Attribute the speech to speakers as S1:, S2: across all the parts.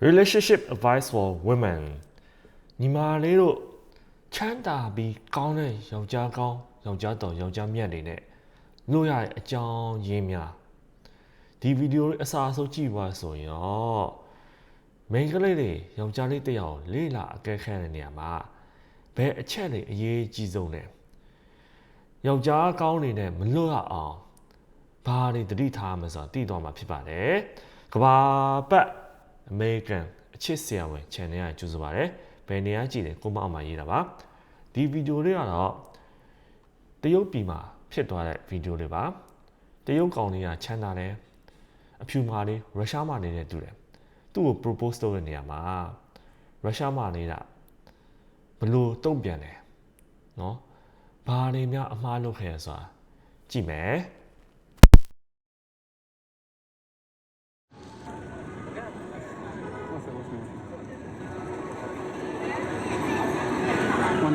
S1: relationship advice for women ညီမလေးတို့ချမ်းသာပြီးကောင်းတဲ့ယောက်ျားကောင်းယောက်ျားတော်ယောက်ျားမြတ်တွေနဲ့လို့ရတဲ့အကြောင်းရင်းများဒီဗီဒီယိုလေးအစားအဆုံးကြည့်ပါဆိုရင်ရောမိန်းကလေးတွေယောက်ျားလေးတစ်ယောက်လေးလာအကဲခန့်တဲ့နေရာမှာဘယ်အချက်တွေအရေးကြီးဆုံးလဲယောက်ျားကောင်းနေနဲ့မလွတ်ရအောင်ဘာတွေတတိထားမှာဆိုတာသိတော့မှာဖြစ်ပါတယ်ကဘာပတ် အမေရိကန်အချစ်ဆရာဝန် channel ကကြိုဆိုပါတယ်ဘယ်နေရာကြည့်တယ်ကိုမအောင်မရေးတာပါဒီဗီဒီယိုလေးကတော့တရုတ်ပြည်မှာဖြစ်သွားတဲ့ဗီဒီယိုလေးပါတရုတ်ကောင်လေးကချမ်းသာတယ်အဖြူမာလေးရုရှားမှာနေတဲ့တူတယ်သူ့ကို propose လုပ်တဲ့နေရာမှာရုရှားမှာနေတာဘလို့တုံ့ပြန်တယ်နော်ဘာတွေများအမှားလုပ်ခဲ့ရဆိုတာကြည့်မယ်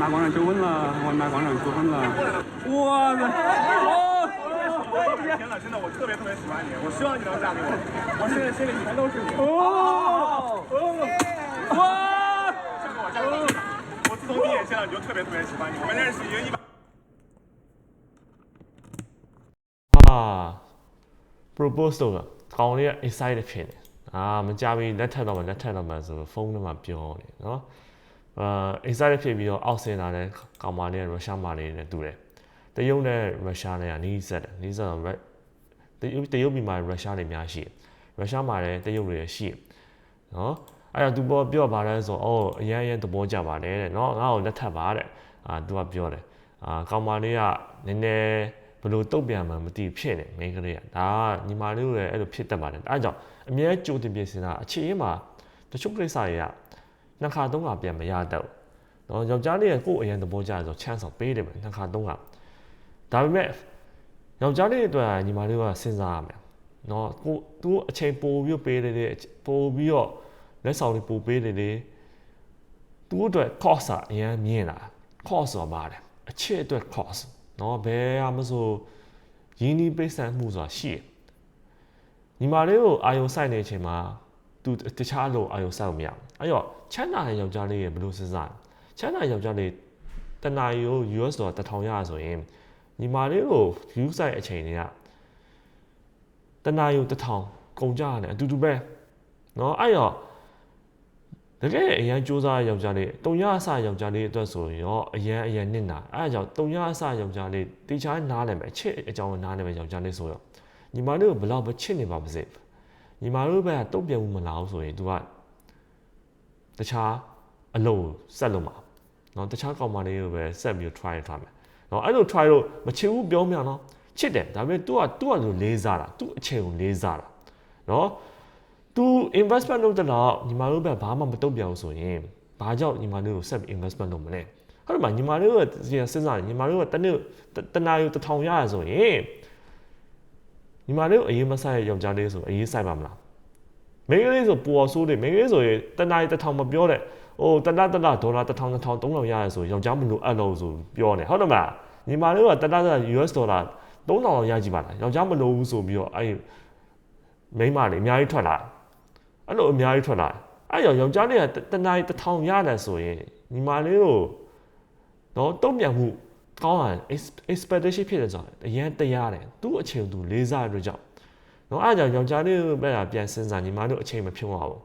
S2: 拿广场求婚了，我拿广场求婚了。哇塞！
S3: 哦，天哪，真的，我特别特别喜欢你，我希望你能嫁给我，我现在心里全都是你。
S2: 哦，哇！
S3: 嫁给我，嫁给我！我自从第一眼见到你就特别特别喜欢你，我们认识已经一百。
S1: 啊，proposal 个讲了 excited 片的啊，我们嘉宾在听到嘛，在听到嘛，是不是疯了嘛，彪的，是吧？ အာ excited ဖြစ်ပြီးတော့အောက်ဆင်းလာတဲ့ကောင်မလေးကရုရှားမာလေးနဲ့တူတယ်တရုတ်နဲ့ရုရှားနဲ့ကနီးစပ်တယ်နီးစပ်တော့ Ru- တရုတ်တရုတ်ပြည်မှာရုရှားတွေများရှိတယ်ရုရှားမှာလည်းတရုတ်တွေရှိတယ်နော်အဲ့တော့သူပေါ်ပြောပါလဲဆိုအော်အရင်အရင်သဘောကျပါတယ်တဲ့နော်ငါ့ကိုလက်ထပ်ပါတဲ့အာသူကပြောတယ်အာကောင်မလေးကနည်းနည်းဘယ်လိုတုတ်ပြန်မှမသိဖြစ်နေမိန်းကလေးကဒါကညီမလေးတို့လည်းအဲ့လိုဖြစ်တတ်ပါတယ်အဲ့ကြောင့်အမြဲကြိုတင်ပြင်ဆင်တာအခြေအင်းမှာတချို့ကိစ္စတွေက နှစ်ခါသုံးခါပြန်မရတတ်ဘူးနော်ယောက်ျားလေးကကိုယ့်အရင်သဘောကျတယ်ဆို chance တော့ပေးတယ်ပဲနှစ်ခါသုံးခါဒါပေမဲ့ယောက်ျားလေးအတွက်ညီမလေးကစဉ်းစားရမယ်နော်ကိုသူအချိန်ပိုပြီးပေးတယ်လေပိုပြီးတော့လက်ဆောင်လေးပိုပေးတယ်လေသူ့အတွက် cost အရင်မြင်လာ cost ဆိုတာပါတယ်အချစ်အတွက် cost နော်ဘယ်ဟာမဆိုရင်းနှီးပိတ်ဆန်မှုဆိုတာရှိတယ်ညီမလေးကိုအာယုံစိုက်နေတဲ့အချိန်မှာ သူတခြားလို့အာယုံစိုက်လို့မရဘူးအဲ့တော့ချမ်းသာတဲ့ယောက်ျားလေးရဲ့ဘယ်လိုစဉ်းစားလဲချမ်းသာယောက်ျားလေးတနာရီကို US ဒေါ်လာ1000ရဆိုရင်ညီမလေးကို view site အချိန်တွေကတနာရီကို1000ကုန်ကြရတယ်အတူတူပဲเนาะအဲ့တော့တကယ်အရန်စူးစမ်းတဲ့ယောက်ျားလေးတုံရအစယောက်ျားလေးအတွက်ဆိုရင်ရောအရန်အရန်နစ်နာအဲ့ဒါကြောင့်တုံရအစယောက်ျားလေးတေချာနားလည်မယ်အချစ်အကြောင်းနားလည်မယ်ယောက်ျားလေးဆိုတော့ညီမလေးကိုဘယ်လောက်ပဲချစ်နေပါပါစေ ညီမတို့ဘက်ကတုံ့ပြန်မှုမလာဘူးဆိုရင် तू ကတခြားအလုပ်ဆက်လုပ်မှာเนาะတခြားကောင်မလေးကိုပဲဆက်ပြီး try ထားမယ်เนาะအဲ့လို try လို့မချစ်ဘူးပြောမြန်เนาะချစ်တယ်ဒါပေမဲ့ तू က तू ကလိုလေးစားတာ तू အချိန်ကိုလေးစားတာเนาะ तू investment လုပ်တဲ့တော့ညီမတို့ဘက်ဘာမှမတုံ့ပြန်ဘူးဆိုရင်ဘာကြောင့်ညီမတို့ကိုဆက်ပြီး investment လုပ်မလဲဟုတ်တယ်မညီမတို့ကစဉ်းစားညီမတို့ကတနေ့တနာရီတစ်ထောင်ရရဆိုရင် ညီမတို့အရေးမဆိုင်ယောက်ျားလေးဆိုအရေးဆိုင်ပါမလားမိန်းကလေးဆိုပူအောင်ဆိုးတယ်မိန်းကလေးဆိုရင်တနာရီတစ်ထောင်မပြောတဲ့ဟိုတနတနဒေါ်လာတစ်ထောင်တစ်ထောင်သုံးထောင်ရရဆိုယောက်ျားမလို့အဲ့လိုဆိုပြောနေဟုတ်တယ်မလားညီမတို့ကတနတန US ဒေါ်လာ3000လောက်ရကြည့်ပါလားယောက်ျားမလို့ဘူးဆိုပြီးတော့အဲ့မိန်းမတွေအများကြီးထွက်လာတယ်အဲ့လိုအများကြီးထွက်လာတယ်အဲ့ရောယောက်ျားလေးကတနားရီတစ်ထောင်ရတယ်ဆိုရင်ညီမလေးတို့တော့တုံ့ပြန်မှု ကောင်းတာ expectation ဖြစ်တယ်ဆိုတော့အရင်တရားတယ်သူ့အချိန်သူလေးစားရတဲ့ကြောင့်နော်အဲ့ကြောင့်ယောက်ျားလေးဘက်ကပြန်စဉ်းစားညီမတို့အချိန်မဖြုံးအောင်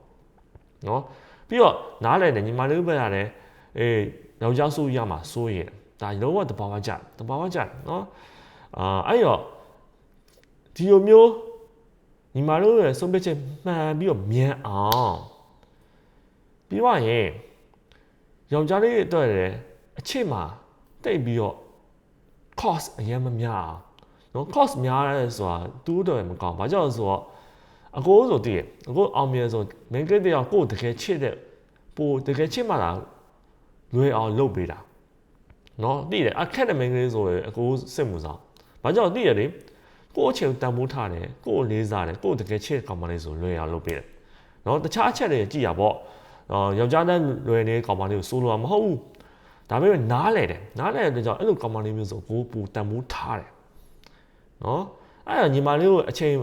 S1: နော်ပြီးတော့နားလည်တယ်ညီမလေးဘက်ကလည်းအေးယောက်ျားဆိုရမှာစိုးရင်ဒါလုံးဝတဘာဝကြတဘာဝကြနော်အာအဲ့ရောဒီလိုမျိုးညီမတို့ရဲ့ဆုံးဖြတ်ချက်မှန်ပြီးတော့မြန်အောင်ပြီးတော့ရင်ယောက်ျားလေးအတွက်လည်းအချစ်မှာတိတ်ပြီးတော့ cost အရင်မများအောင်နော် cost များရဲဆိုတာတူးတော့မကောင်းဘာကြောင့်လဲဆိုတော့အကိုဆိုတည်ရအကိုအောင်မြင်ဆိုမင်းကလေးတယောက်ကိုယ်တကယ်ချစ်တဲ့ပိုတကယ်ချစ်မှလားလွယ်အောင်လုပ်ပေးတာနော်တည်တယ်အခက်တဲ့မင်းကလေးဆိုရင်အကိုစစ်မှုဆောင်ဘာကြောင့်တည်ရလေကိုယ့်အချိန်တန်ဖိုးထားတယ်ကိုယ့်ကိုလေးစားတယ်ကိုယ့်ကိုတကယ်ချစ်ကောင်မလေးဆိုလွယ်အောင်လုပ်ပေးတယ်နော်တခြားအချက်တွေကြည့်ရပေါ့အော်ယောက်ျားနဲ့လွယ်နေကောင်မလေးကိုစိုးလို့မဟုတ်ဘူး ဒါပေမဲ့နားလဲတယ်နားလဲတဲ့ကြောင့်အဲ့လိုကောင်မလေးမျိုးဆိုကိုယ်ပူတန်ဖိုးထားတယ်နော်အဲ့ဒါညီမလေးကိုအချိန်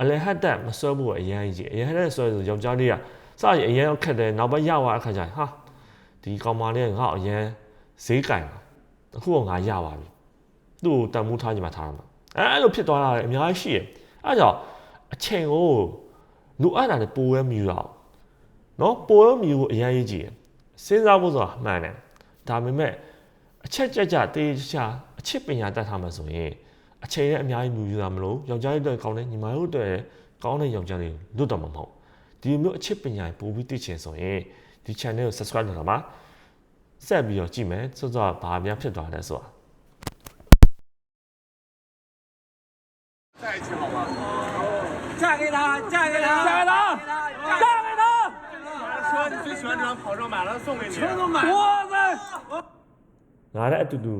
S1: အလဲဟတ်တက်မဆွဲဖို့အရင်ကြီးအရင်ဟတ်တက်ဆွဲဆိုယောက်ျားလေးကစရင်အရင်ခက်တယ်နောက်ပိုင်းရသွားတဲ့အခါကျရင်ဟာဒီကောင်မလေးကငါ့ကိုအရင်ဈေးကင်တာအခုကငါရပါပြီသူ့ကိုတန်မိုးထားကြမှာထားရမှာအဲအဲ့လိုဖြစ်သွားတာလည်းအများကြီးရှိတယ်အဲဒါကြောင့်အချိန်ကိုလူအပ်တာလည်းပိုရဲမြူတော့နော်ပိုရဲမြူကိုအရင်ရေးကြည့်တယ်စဉ်းစားဖို့ဆိုတာမှန်တယ် ဒါပေမဲ့အချက်ကြက်ကြတေးချာအချစ်ပညာတတ်ထားမှာဆိုရင်အချိန်နဲ့အများကြီးမြူယူတာမလို့ယောက်ျားလေးတွေကောင်းတယ်ညီမတို့တွေကောင်းတဲ့ယောက်ျားလေးလွတ်တော့မှာမဟုတ် ဒီလိုမျိုးအချစ်ပညာပို့ပြီးသိချင်ဆိုရင်ဒီ channel ကို subscribe လုပ်တာပါဆက်ပြီးတော့ကြည့်မယ်စောစောဘာများဖြစ်သွားလဲဆိုတာ
S3: 在一起好吗？
S4: 嫁给他，嫁给他，
S3: 嫁给他
S4: 嫁给他，
S3: 说你最喜欢这辆跑车，买了送给你。
S4: 车都买了。我们
S1: ငါလည်းအတူတူ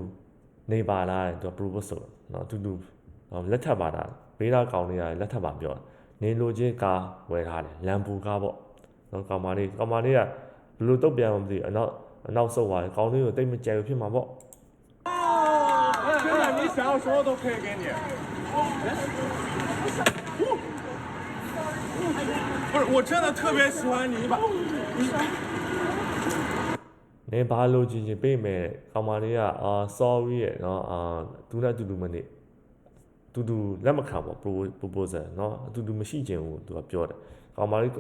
S1: နေပါလားတဲ့သူက propose ဆိုတော့အတူတူလက်ထပ်ပါတာဘေးသားကောင်နေရတယ်လက်ထပ်ပါပြောနေလိုချင်းကားဝယ်ထားတယ်လမ်ဘူကားပေါ့နော်ကောင်မလေးကောင်မလေးကဘလို့တုတ်ပြန်မှမသိအနောက်အနောက်ဆုတ်သွားတယ်ကောင်လေးကိုတိတ်မကြိုက်ဘူးဖြစ်မှာပေါ့
S3: 现在你想要什么都可以给你。不是，我真的特别喜欢你，你把，你。
S1: နင်ဘာလိုချင်ချင်ပေးမယ်ကောင်မလေးကအာ sorry ရဲ့နော်အာသူနဲ့တူတူမနေတူတူလက်မခံပါ proposal နော်အတူတူမရှိချင်ဘူးသူကပြောတယ်ကောင်မလေး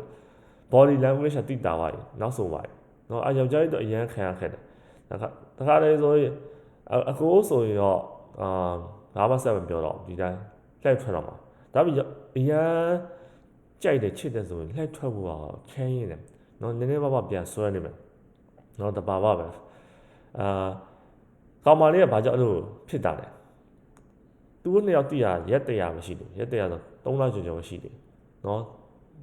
S1: body language ကတိတာပါရေနောက်ဆုံးပါရေနော်အယောက်ျားလေးတော့အရန်ခံရခက်တယ်ဒါကတခါတည်းဆိုရင်အကိုဆိုရင်တော့အာဘာမှဆက်မပြောတော့ဒီတိုင်းလိုက်ထွက်တော့မှာဒါပြီးအရန်ကြိုက်တယ်ချစ်တယ်ဆိုရင်လိုက်ထွက်ဖို့ကခဲရင်တယ်နော်နည်းနည်းပါးပါးပြန်ဆွဲနေမယ် နော်တပါပါပဲအာကောင်မလေးကဘာကြောင့်အဲ့လိုဖြစ်တာလဲသူတို့နှစ်ယောက်တည်ရရက်တရာမရှိဘူးရက်တရာဆို3လကျော်ကျော်ရှိတယ်နော်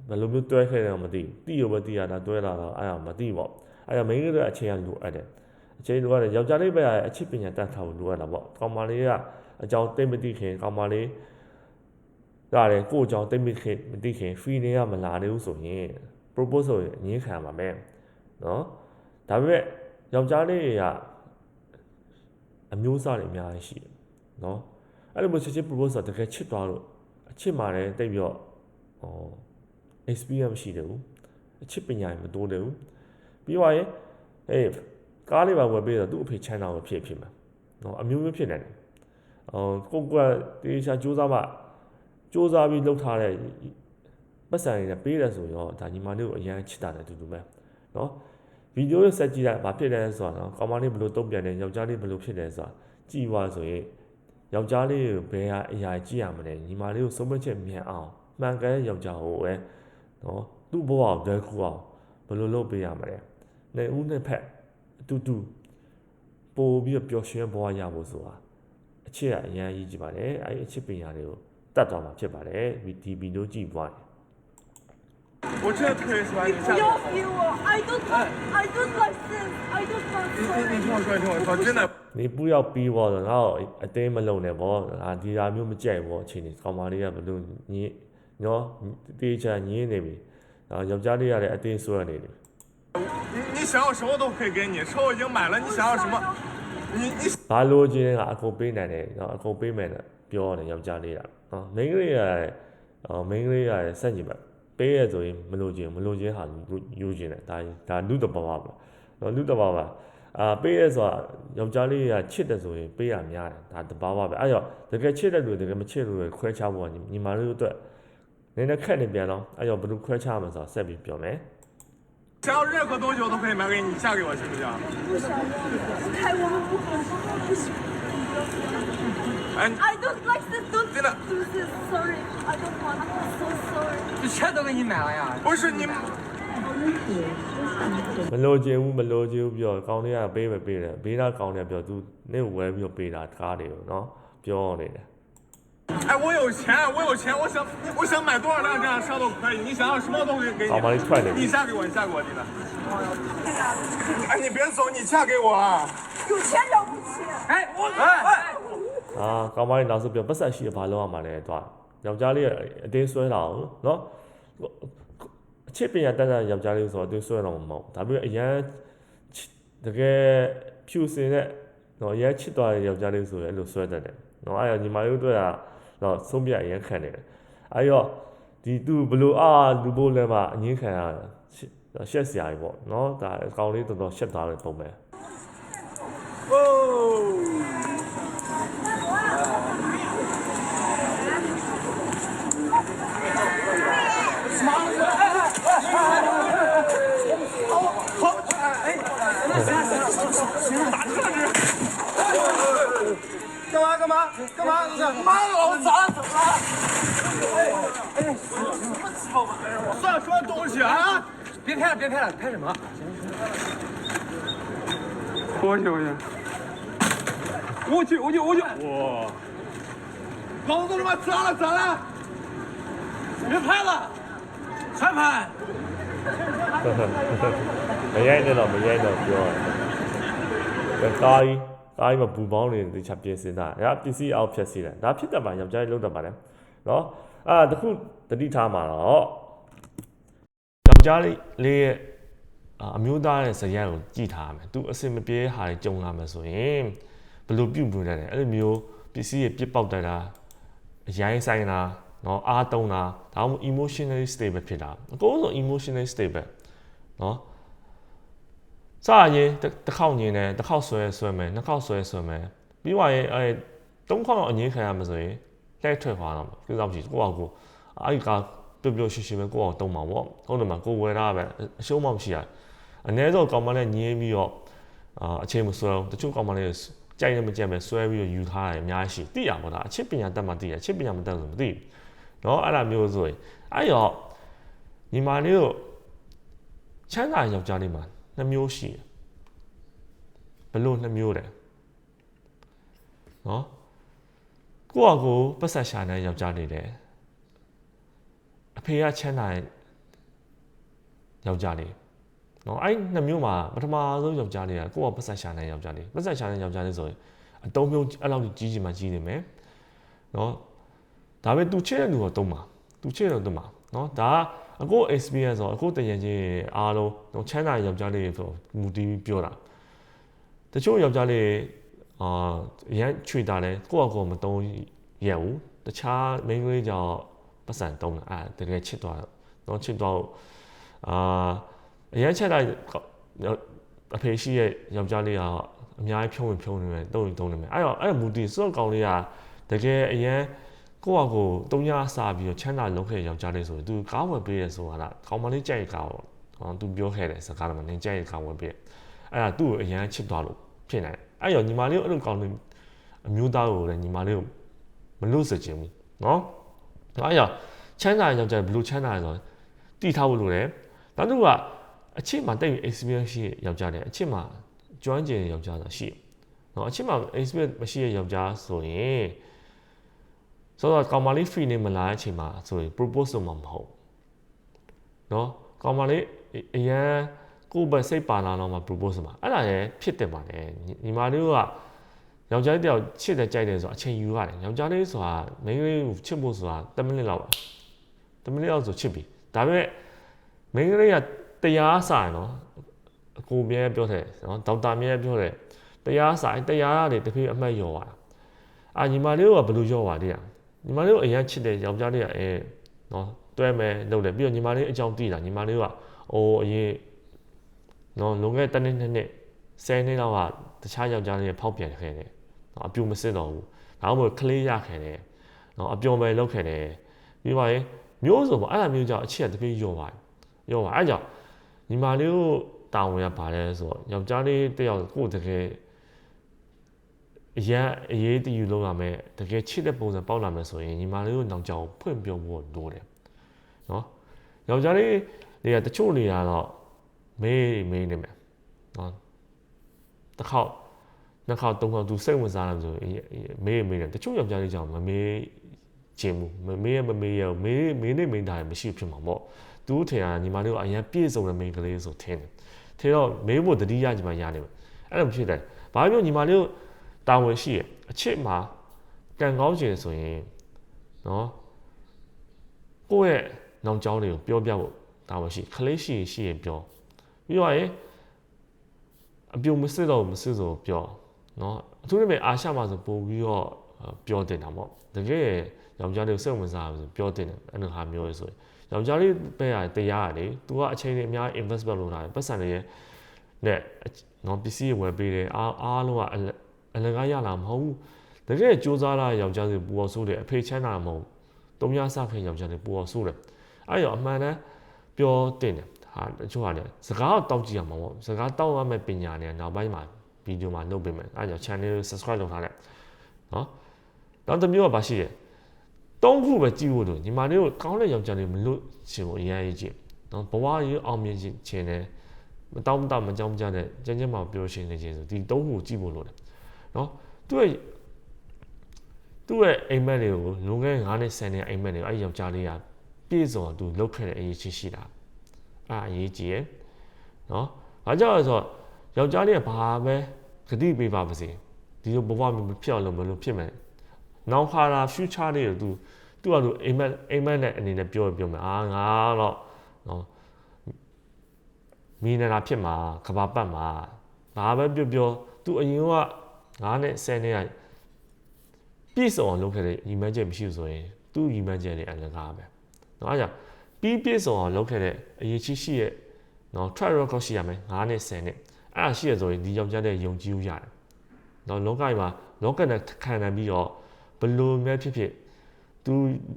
S1: ဘယ်လိုမျိုးတွဲခဲ့တယ်မသိဘူးတည်ရပဲတည်ရတာတွဲလာတော့အဲ့ဒါမသိပေါ့အဲ့ဒါမိန်းကလေးအချိန်ကလိုအပ်တယ်အချိန်လိုအပ်တယ်ယောက်ျားလေးပဲအချစ်ပညာတတ်ထားဖို့လိုအပ်တာပေါ့ကောင်မလေးကအကြောင်းသိမသိခင်ကောင်မလေးဒါလေကို့အကြောင်းသိမခင်မသိခင် free နေရမလာနေဘူးဆိုရင် proposal အငင်းခံပါမယ်နော် ဒါပေမဲ့ယောက်ျားလေးတွေကအမျိုးအစားတွေအများကြီးရှိတယ်နော်အဲ့လိုမျိုးချစ်ချစ် propose ဆိုတာတကယ်ချစ်သွားလို့အချစ်မှလည်းတိတ်ပြီးတော့ဟော experience မရှိတယ်ဘူးအချစ်ပညာတွေမတိုးတယ်ဘူးပြီးသွားရင်အေးကားလေးပါဝယ်ပေးတော့သူ့အဖေချမ်းသာကိုဖြစ်ဖြစ်မှာနော်အမျိုးမျိုးဖြစ်နေတယ်အော်ကိုကတေးချာစူးစမ်းမှစူးစမ်းပြီးလှုပ်ထားတဲ့ပတ်စံတွေနဲ့ပေးတယ်ဆိုရောဒါညီမလေးကိုအရန်ချစ်တာတယ်အတူတူပဲနော် ဗီဒီယိုရဲ့ဆက်ကြည့်လိုက်ဘာဖြစ်လဲဆိုတာနော်ကောင်မလေးဘယ်လိုတုံ့ပြန်တယ်ယောက်ျားလေးဘယ်လိုဖြစ်လဲဆိုတာကြည့်သွားဆိုရင်ယောက်ျားလေးကိုဘယ်ဟာအရာကြည့်ရမလဲညီမလေးကိုစုံမချက်မြန်အောင်မှန်ကန်တဲ့ယောက်ျားကိုပဲနော်သူ့ဘဝကိုလွယ်ကူအောင်ဘယ်လိုလုပ်ပေးရမလဲနေဦးနှစ်ဖက်အတူတူပို့ပြီးတော့ပျော်ရွှင်ဘဝရဖို့ဆိုတာအချစ်ကအရင်ကြီးကြည့်ပါတယ်အဲဒီအချစ်ပညာတွေကိုတတ်သွားမှာဖြစ်ပါတယ်ဒီဗီဒီယိုကြည့်သွားရင်
S3: 我真的特别喜欢你，
S5: 不
S3: 下次。
S5: 要逼我！I don't want, I don't like this. I don't want
S3: 你你
S5: sorry.
S3: 你听我说，你听我说，真的。
S1: နေပူရောက်ပြီးတော့ငါ့ကိုအသေးမလုံးနဲ့ဗောအာဒီဟာမျိုးမကြိုက်ဘောအချိန်ကြီးကောင်မလေးကဘလို့ညင်းနော်တေးချာညင်းနေပြီအာယောက်ျားလေးကလည်းအသေးဆွဲနေတယ်
S3: 你你想要什么都可以给你，车我已经买了，你想要什么？你你
S1: ဘာလို့ချင်းကအကုန်ပေးနိုင်တယ်နော်အကုန်ပေးမယ်နဲ့ပြောတယ်ယောက်ျားလေးကနော်မိန်းကလေးကလည်းအော်မိန်းကလေးကလည်းစက်ကြည့်ပါ ပေးရဆိုရင်မလို့ချင်းမလို့ချင်းဟာယူချင်းတယ်ဒါဒါလူတဘာဝပဲနော်လူတဘာဝအာပေးရဆိုတာယောက်ျားလေးကချစ်တယ်ဆိုရင်ပေးရများတယ်ဒါတဘာဝပဲအဲ့တော့တကယ်ချစ်တဲ့လူတကယ်မချစ်လူတွေခွဲခြားဖို့ကညီမလေးတို့အတွက်နည်းနည်းခက်နေပြန်တော့အဲ့တော့ဘယ်လိုခွဲခြားမှာဆိုတာဆက်ပြီးပြောမယ်
S3: 想要任何东西我都可以买给你，你嫁给我行不行？
S5: 不想开我们不合适，不行。
S3: 哎，你
S5: I don't like this. Don't
S3: 真的
S5: do this. Sorry. I don't want. I'm so sorry.
S4: 这车都给你买了呀？
S3: 不是你，
S1: မလို့ချင်ဘူးမလို့ချင်ဘူးပြောကောင်းလေးကပေးပဲပေးတယ်ဘေးနာကောင်းလေးကပြောသူနေဝဲပြီးတော့ပေးတာကားတွေကိုနော်ပြောနေတယ်
S3: 哎，我有钱，我有钱，我想我想买多少辆这样的车都可以，你想要什么都可以给
S1: 好吧你踹了
S3: 你。你嫁给我，你嫁给我，你的。哎，你别走，你嫁给我啊！
S5: 有钱了不起。
S4: 哎，我哎哎，
S1: အာကောင်းမလေးနောက်ဆုံးပြောပတ်ဆက်ရှိရဘာ လို့ရမှာလဲတွားယောက်ျားလေးအတင်းဆွဲတာအောင်နော်အချစ်ပညာတက်တဲ့ယောက်ျားလေးဆိုတော့အတင်းဆွဲတော့မဟုတ်ဒါပေမဲ့အရန်ချစ်တကယ်ဖြူစင်တဲ့နော်အရန်ချစ်သွားတဲ့ယောက်ျားလေးဆိုရင်အဲ့လိုဆွဲတတ်တယ်နော်အဲ့တော့ညီမလေးတို့ကတော့ဆုံးပြအရန်ခံနေတယ်အဲ့တော့ဒီသူဘလို့အာလူဘိုးလည်းမအငင်းခံရချစ်ရှက်စရာကြီးပေါ့နော်ဒါအကောင်လေးတော်တော်ရှက်သွားတဲ့ပုံပဲ
S3: 干嘛？干嘛？你干嘛？老子砸了，怎么了？哎，什么时候吧？算什么东西啊？
S4: 别拍了，别拍了，拍什么？
S2: 我去，我去，我去，我去，我去！哇，
S3: 老子他妈砸了，砸了！
S4: 别拍了，全拍！
S1: 没烟的了，没烟的，兄弟，别打一。 ကားကြီးမှာဘူပေါင်းနေတခြားပြင်စင်တာဒါပစ္စည်းအောက်ဖြတ်စီတယ်ဒါဖြစ်တတ်ပါယောက်ျားလေးလုံးတတ်ပါတယ်နော်အာတခုတတိထားမှာတော့ယောက်ျားလေးလေးရဲ့အာအမျိုးသားရဲ့ဇယံကိုကြည့်ထားရမယ်သူအစင်မပြေဟာတွေကြုံလာမယ်ဆိုရင်ဘယ်လိုပြုတ်ပြနေတယ်အဲ့လိုမျိုးပစ္စည်းရဲ့ပြစ်ပေါက်တတ်တာအရိုင်းဆိုင်တာနော်အားတုံးတာဒါမှမဟုတ် emotionally stable ဖြစ်တာအကုန်လုံး emotionally stable နော် စရင်တစ်ခေါက်ညင်တယ်တစ်ခေါက်ဆွဲဆွဲမယ်နှစ်ခေါက်ဆွဲဆွဲမယ်ပြီးသွားရင်အဲသုံးခေါက်တော့အငင်းခံရမှာဆိုရင်လက်ထွက်သွားတော့မှာကိစ္စမရှိကိုယ့်အောင်ကိုအဲ့ဒီကပြပြရှိရှိပဲကိုယ့်အောင်တုံးမှာပေါ့ဟုတ်တယ်မှာကိုယ်ဝယ်တာပဲအရှုံးမှမရှိရအ ਨੇ ဆုံးကောင်မလေးညင်းပြီးတော့အာအချိန်မဆွဲဘူးတချို့ကောင်မလေးကြိုက်နေမကြက်ပဲဆွဲပြီးတော့ယူထားတယ်အများကြီးသိရပါတော့အချစ်ပညာတတ်မှသိရအချစ်ပညာမတတ်ဆိုမသိဘူးเนาะအဲ့လိုမျိုးဆိုရင်အဲ့ရောညီမလေးတို့ချမ်းသာယောက်ျားလေးမှာ နှမျိုးရှိတယ်ဘလို့နှမျိုးတယ်နော်ကိုယ့်အကိုပတ်ဆက်ရှာနေယောက်ျားနေတယ်အဖေကချမ်းသာရင်ယောက်ျားနေနော်အဲ့နှမျိုးမှာပထမဆုံးယောက်ျားနေကကိုယ့်အပတ်ဆက်ရှာနေယောက်ျားနေပတ်ဆက်ရှာနေယောက်ျားနေဆိုရင်အတုံးမျိုးအဲ့လောက်ကြီးကြီးမှကြီးနေမယ်နော်ဒါပေမဲ့သူချစ်တဲ့လူတော့တုံးပါသူချစ်တဲ့လူတုံးပါနော်ဒါက အခု experience ဆိုအခုတရချင်းအားလုံးတော့ချမ်းသာယောက်ျားလေးဆိုမူတည်ပြောတာတချို့ယောက်ျားလေးအာရမ်းချွေတာလဲကိုယ့်အကောမတုံးရဘူးတခြားမိန်းကလေးကြောင့်ပတ်စံတုံးတာအဲတကယ်ချစ်သွားတော့ချစ်သွားအာအရမ်းချမ်းသာအဖေရှိရဲ့ယောက်ျားလေးကအများကြီးဖြုံးဝင်ဖြုံးနေမယ်တုံးတုံးနေမယ်အဲ့တော့အဲ့မူတည်စော့ကောင်လေးကတကယ်အရမ်း ကိုယ့်အကိုတုံးရစပြီးတော့ချမ်းသာလုံးခဲ့ယောက်ျားလေးဆိုရင် तू ကားဝယ်ပေးရဆိုတာကကောင်းမလေးကြိုက်ကားပေါ့နော် तू ပြောခဲ့တယ်စကားတော့မနေကြိုက်ကားဝယ်ပေးအဲ့ဒါသူ့ကိုအရန်ချစ်သွားလို့ဖြစ်နေတယ်အဲ့တော့ညီမလေးကိုအဲ့လိုကောင်းတဲ့အမျိုးသားကိုလည်းညီမလေးကိုမလို့စချင်ဘူးနော်အဲ့တော့ချမ်းသာယောက်ျားဘယ်လိုချမ်းသာလဲဆိုတော့တည်ထားဖို့လိုတယ်နောက်တစ်ခုကအချစ်မှာတိတ်ပြီး experience ရှိတဲ့ယောက်ျားနဲ့အချစ်မှာကျွမ်းကျင်တဲ့ယောက်ျားသာရှိတယ်နော်အချစ်မှာ experience မရှိတဲ့ယောက်ျားဆိုရင် ဆိုတော့ကောင်မလေး free နေမလားအချိန်မှာဆိုရင် propose လုပ်မှာမဟုတ်เนาะကောင်မလေးအရန်ကိုယ်ပဲစိတ်ပါလာတော့မှ propose မှာအဲ့ဒါလည်းဖြစ်တယ်ပါလေညီမလေးကယောက်ျားတယောက်ချစ်တယ်ကြိုက်တယ်ဆိုအချိန်ယူရတယ်ယောက်ျားလေးဆိုတာမိန်းကလေးကိုချစ်ဖို့ဆိုတာ10မိနစ်လောက်ပါ10မိနစ်လောက်ဆိုချစ်ပြီဒါပေမဲ့မိန်းကလေးကတရားဆိုင်နော်အကိုမြဲပြောတယ်နော်ဒေါက်တာမြဲပြောတယ်တရားဆိုင်တရားကနေတဖြည်းအမှတ်ရောသွားတာအာညီမလေးကဘယ်လိုရောသွားလဲ ညီမလေးကိုအရင်ချစ်တယ်ယောက်ျားလေးကအဲနော်တွဲမယ်လုပ်တယ်ပြီးတော့ညီမလေးအကြောင်းသိတာညီမလေးကအိုးအရင်နော်လွန်ခဲ့တဲ့တစ်နှစ်နှစ်နှစ်ဆယ်နှစ်လောက်ကတခြားယောက်ျားလေးဖောက်ပြန်ခဲ့တယ်နော်အပြူမစစ်တော့ဘူးဒါမှမဟုတ်ကလေးရခဲ့တယ်နော်အပျော်မယ်လုပ်ခဲ့တယ်ပြီးပါရင်မျိုးစုံပေါ့အဲ့ဒါမျိုးကြောင့်အချစ်ကတဖြည်းရောသွားတယ်ရောသွားအဲ့ကြောင့်ညီမလေးကိုတာဝန်ရပါလဲဆိုတော့ယောက်ျားလေးတယောက်ကိုယ်တကယ် အရင်အရေးတယူလုံးလာမယ်တကယ်ချစ်တဲ့ပုံစံပေါက်လာမယ်ဆိုရင်ညီမလေးကိုနောက်ကြောင်ဖွင့်ပြောဖို့လိုတယ်နော်ယောက်ျားလေးတွေကတချို့နေရာတော့မေးမေးနေမယ်နော်တစ်ခေါက်နှစ်ခေါက်သုံးခေါက်သူစိတ်ဝင်စားတယ်ဆိုရင်မေးမေးတယ်တချို့ယောက်ျားလေးကြောင့်မမေးချင်ဘူးမမေးရမမေးရဘူးမေးမေးနေမေးတာမရှိဖြစ်မှာပေါ့သူထင်တာညီမလေးကအရင်ပြည့်စုံတဲ့မိန်းကလေးဆိုထင်တယ်ထင်တော့မေးဖို့တတိယညီမရနေမယ်အဲ့လိုဖြစ်တယ်ဘာပြောညီမလေးကို တာဝန်ရှိရအချစ်မှာကံကောင်းခြင်းဆိုရင်နော်ကိုယ့်ရဲ့နောင်ကျောင်းတွေကိုပြောပြဖို့တာဝန်ရှိခလေးရှိရင်ရှိရင်ပြောပြီးတော့ရင်အပြုံမစစ်တော့မစစ်ဆိုပြောနော်အထူးသဖြင့်အာရှမှာဆိုပို့ပြီးတော့ပြောတင်တာပေါ့တကယ်ယောက်ျားလေးကိုစိတ်ဝင်စားဆိုပြောတင်တယ်အဲ့လိုဟာမျိုးလေဆိုရင်ယောက်ျားလေးပဲရတရားရတယ်။ तू ကအချိန်လေးအများ investment လုပ်တာတယ်ပတ်စံတွေရဲ့နဲ့နော်ပစ္စည်းတွေဝယ်ပေးတယ်အားအားလုံးက အလအလကားရလာမဟုတ်ဘူးတကယ်စူးစမ်းလာတဲ့ယောက်ျားတွေပူအောင်ဆိုးတယ်အဖေချမ်းသာမဟုတ်ဘူးတုံးများစခင်ယောက်ျားတွေပူအောင်ဆိုးတယ်အဲ့ရောအမှန်တမ်းပြောတင်တယ်ဟာတချို့ကလည်းစကားတော့တောက်ကြည့်ရမှာပေါ့စကားတောက်ရမယ့်ပညာနဲ့နောက်ပိုင်းမှာဗီဒီယိုမှာလုပ်ပေးမယ်အဲ့ကြောင့် channel ကို subscribe လုပ်ထားလိုက်နော်နောက်တစ်မျိုးကဘာရှိလဲသုံးခုပဲကြည့်ဖို့လို့ညီမလေးကိုကောင်းတဲ့ယောက်ျားလေးမလို့ချင်ဘူးအရင်အရေးနော်ဘဝရေးအောင်မြင်ခြင်းနဲ့မတောင်းမတမကြောင်းမကြတဲ့ကျန်းကျန်းမာပြောရှင်နေခြင်းဆိုဒီသုံးခုကြည့်ဖို့လို့တယ် နော်သူ့ရဲ့သူ့ရဲ့အိမ်မက်တွေကိုလွန်ခဲ့9နှစ်10နှစ်အိမ်မက်တွေကိုအဲ့ဒီယောက်ျားလေးကပြည့်စုံသူလုတ်ခဲ့တဲ့အရေးချင်းရှိတာအဲ့အရေးကြီးရယ်နော်ဘာကြောင့်လဲဆိုတော့ယောက်ျားလေးကဘာပဲဂတိပေးပါပါစေဒီလိုဘဝမျိုးမဖြစ်အောင်လို့မလို့ဖြစ်မယ်နောက်ခါလာ future လေးကို तू သူ့ကသူအိမ်မက်အိမ်မက်နဲ့အနေနဲ့ပြောပြောမယ်အာငါတော့နော်မီနရာဖြစ်မှာကဘာပတ်မှာဘာပဲပြောပြော तू အရင်က 9နဲ့10နဲ့ကပြည့်စုံအောင်လုပ်ခဲ့တဲ့ညီမချက်မရှိဘူးဆိုရင်သူ့ညီမချက်နဲ့အလကားပဲ။နော်အဲကြောင့်ပြီးပြည့်စုံအောင်လုပ်ခဲ့တဲ့အရေးကြီးရှိရဲ့နော် track record ရှိရမယ်9နဲ့10နဲ့အဲ့ဒါရှိရဆိုရင်ဒီယောက်ျားတဲ့ယုံကြည်မှုရတယ်။နော်လောကမှာလောကနဲ့ခံနိုင်ပြီးတော့ဘလို့မဲ့ဖြစ်ဖြစ်သူ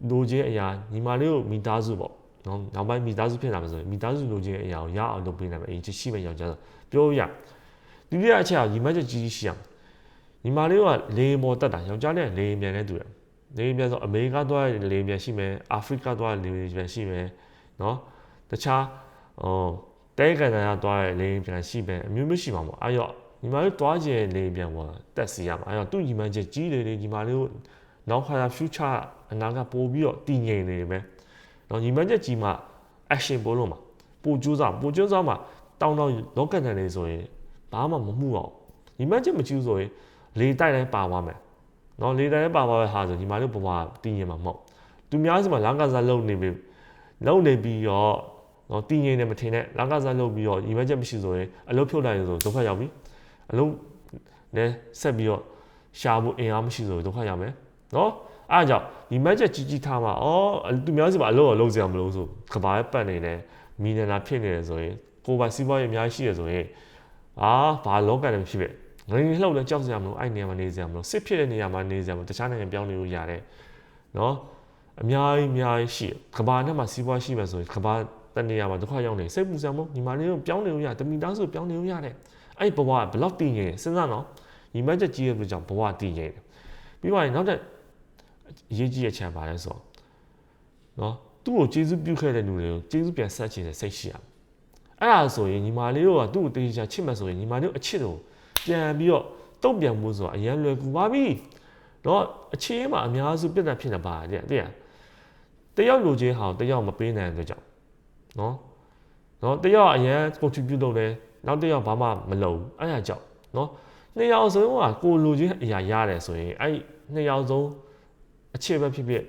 S1: လိုချင်အရာညီမလေးကိုမိသားစုပေါ့နော်နောက်ပိုင်းမိသားစုဖြစ်လာမယ်ဆိုရင်မိသားစုလိုချင်အရာကိုရအောင်လုပ်ပေးနိုင်မယ်အရေးကြီးရှိမဲ့ယောက်ျားဆိုပြောရဒုတိယအချက်ကညီမချက်ကြီးကြီးရှိအောင် ညီမလေးကလေမော်တက်တာယောက်ျားလေးကလေမြန်နေတူတယ်လေမြန်ဆိုအမေရိကသွားလေမြန်ရှိမယ်အာဖရိကသွားလေမြန်ရှိမယ်နော်တခြားဟိုတဲကန်တာသွားလေမြန်ရှိမယ်အမျိုးမျိုးရှိမှာပေါ့အဲ့တော့ညီမလေးသွားကျင်လေမြန်ပေါ့တက်စီရမှာအဲ့တော့သူ့ညီမချက်ကြီးလေလေညီမလေးကိုနောက်ခါ future အနာကပို့ပြီးတော့တည်ငြိမ်နေမယ်။နော်ညီမချက်ကြီးမှာ action ပို့လို့မှာပို့ကြိုးစားပို့ကြိုးစားမှာတောင်းတောင်းလောကနဲ့နေဆိုရင်ဘာမှမမှုအောင်ညီမချက်မကျူးဆိုရင် လေတိုက်တိုင်းပါသွားမယ်။နော်လေတိုက်တိုင်းပါသွားတဲ့ဟာဆိုညီမတို့ဘဝတည်ငြိမ်မှာမဟုတ်။သူများစမှာလမ်းကစားလုပ်နေပြီလုပ်နေပြီးတော့နော်တည်ငြိမ်နေမထင်နဲ့လမ်းကစားလုပ်ပြီးတော့ညီမချက်မရှိဆိုရင်အလုပ်ဖြုတ်လိုက်ဆိုဒုက္ခရောက်ပြီ။အလုပ်နဲ့ဆက်ပြီးတော့ရှာဖို့အင်အားမရှိဆိုဒုက္ခရောက်မယ်။နော်အားကြောင့်ဒီမက်ချက်ကြီးကြီးထားမှာအော်သူများစီမှာအလုပ်အလုပ်စရာမလိုဆိုကဘာပဲပတ်နေတယ်မီနနာဖြစ်နေတယ်ဆိုရင်ကိုယ်ပိုင်စီးပွားရေးအများကြီးရှိရဆိုရင်အာဘာလောကန်တယ်ဖြစ်ဖြစ် ငရင်းလှုပ်လဲကြောက်စရာမလိုအဲ့နေရာမှာနေစရာမလိုစစ်ဖြစ်တဲ့နေရာမှာနေစရာမလိုတခြားနိုင်ငံပြောင်းနေလို့ရတယ်နော်အများကြီးအများကြီးရှိကဘာနဲ့မှာစီးပွားရှိမှဆိုရင်ကဘာတနေရာမှာဒုက္ခရောက်နေစိတ်ပူစရာမဟုတ်ညီမလေးတို့ပြောင်းနေလို့ရတမီသားဆိုပြောင်းနေလို့ရတယ်အဲ့ဘဝဘယ်လောက်တည်ငြိမ်စဉ်းစားနော်ညီမချက်ကြီးရဲ့အတွက်ကြောင့်ဘဝတည်ငြိမ်တယ်ပြီးတော့နောက်တဲ့အရေးကြီးတဲ့ချမ်းပါလဲဆိုတော့နော်သူ့ကိုကျေးဇူးပြုခဲ့တဲ့လူတွေကိုကျေးဇူးပြန်ဆက်ချင်တဲ့စိတ်ရှိရမယ်အဲ့ဒါဆိုရင်ညီမလေးတို့ကသူ့ကိုတေးချာချစ်မှဆိုရင်ညီမလေးတို့အချစ်ကို ပြန်ပြီးတော့တုံ့ပြန်မှုဆိုတာအရန်လွယ်ကူပါပြီနော်အချင်းမှာအများစုပြဿနာဖြစ်နေပါတယ်တဲ့တယောက်လူချင်းဟာတယောက်မပေးနိုင်တဲ့ကြောင့်နော်နော်တယောက်အရန် contribute လုပ်တယ်နောက်တယောက်ဘာမှမလုပ်ဘူးအဲ့ဒါကြောင့်နော်နှစ်ယောက်ဆုံးကကိုလူချင်းအရာရတယ်ဆိုရင်အဲ့နှစ်ယောက်ဆုံးအခြေပဲဖြစ်ဖြစ်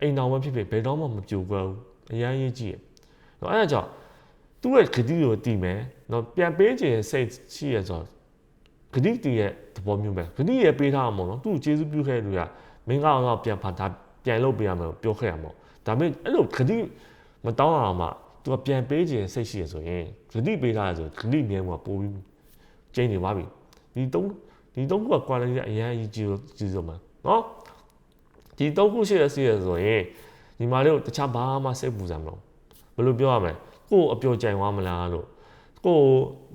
S1: အိမ်တော်ပဲဖြစ်ဖြစ်ဘယ်တော့မှမပြိုကွဲဘူးအရန်ရေးကြည့်ရ။နော်အဲ့ဒါကြောင့်သူ့ရဲ့ဂတိကိုတည်မယ်။နော်ပြန်ပေးခြင်းစိတ်ရှိရဆို ဂတိတည်ရဲ့သဘောမျိုးပဲ။ဂတိရဲ့ပေးထားမှာမဟုတ်နော်။သူ့ကျေးဇူးပြုခဲ့တဲ့လူကမင်းကတော့ပြန်ဖာဒါပြန်လုပ်ပေးရမယ်ပြောခဲ့ရမှာ။ဒါပေမဲ့အဲ့လိုဂတိမတောင်းအောင်မှသူကပြန်ပေးခြင်းစိတ်ရှိရဆိုရင်ဂတိပေးထားရဆိုဂတိမြဲမှာပို့ပြီးကျင်းနေပါပြီ။ဒီသုံးဒီသုံးခုက quality အရန်အကြီးကြီးကြီးဆုံးမှာနော်။ဒီသုံးခုရှိရစီရဆိုရင်ညီမလေးတို့တခြားဘာမှစိတ်ပူစရာမလိုဘယ်လိုပြောရမလဲကို့အပျော်ကြိုင်သွားမလားလို့ ကို့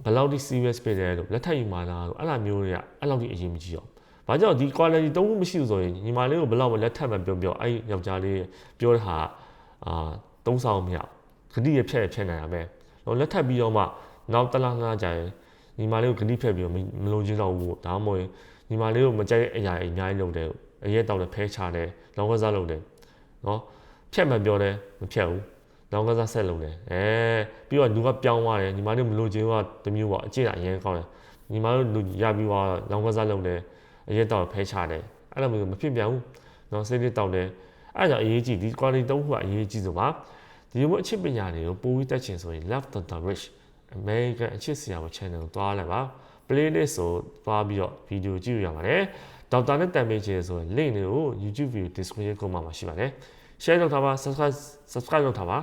S1: ဘယ်လောက်ထိ serious ဖြစ်တယ်လို့လက်ထပ်ယူမှာလားလို့အဲ့လိုမျိုးတွေကအဲ့လောက်ထိအရေးမကြီးတော့ဘာကြောင့်ဒီ quality သုံးခုမရှိဘူးဆိုရင်ညီမလေးကိုဘယ်လောက်ပဲလက်ထပ်မှပြောပြောအဲ့ယောက်ျားလေးပြောတဲ့ဟာအာသုံးဆောင်မရဂတိရဖြက်ဖြက်နိုင်ရမယ်တော့လက်ထပ်ပြီးတော့မှနောက်တလားငါကြာရင်ညီမလေးကိုဂတိဖြက်ပြီးတော့မလုံးချင်းတော့ဘူးဒါမှမဟုတ်ညီမလေးကိုမကြိုက်တဲ့အရာအများကြီးလုပ်တယ်အရက်တောက်တယ်ဖဲချတယ်လောင်းကစားလုပ်တယ်နော်ဖြက်မှပြောတယ်မဖြက်ဘူး လောင်းကစားဆက်လုပ်တယ်အဲပြီးတော့လူကပြောင်းသွားတယ်ညီမတို့မလို့ချင်းကတမျိုးပေါ့အကျင့်အရင်ကောင်းတယ်ညီမတို့လူရပြီးသွားလောင်းကစားလုပ်တယ်အရက်တောက်ဖဲချတယ်အဲ့လိုမျိုးမဖြစ်ပြန်ဘူးနော်စိတ်လေးတောက်တယ်အဲ့ကြောင့်အရေးကြီးဒီ quality သုံးခုကအရေးကြီးဆိုပါဒီလိုအချစ်ပညာတွေကိုပိုပြီးတက်ချင်ဆိုရင် love the rich American အချစ်စရာကို channel ကိုတွားလိုက်ပါ playlist ဆိုတွားပြီးတော့ဗီဒီယိုကြည့်ရပါတယ်ဒေါက်တာနဲ့တန်ပေးခြင်းဆိုရင် link တွေကို YouTube video description မှာမှာရှိပါတယ် share လုပ်ထားပါ subscribe subscribe လုပ်ထားပါ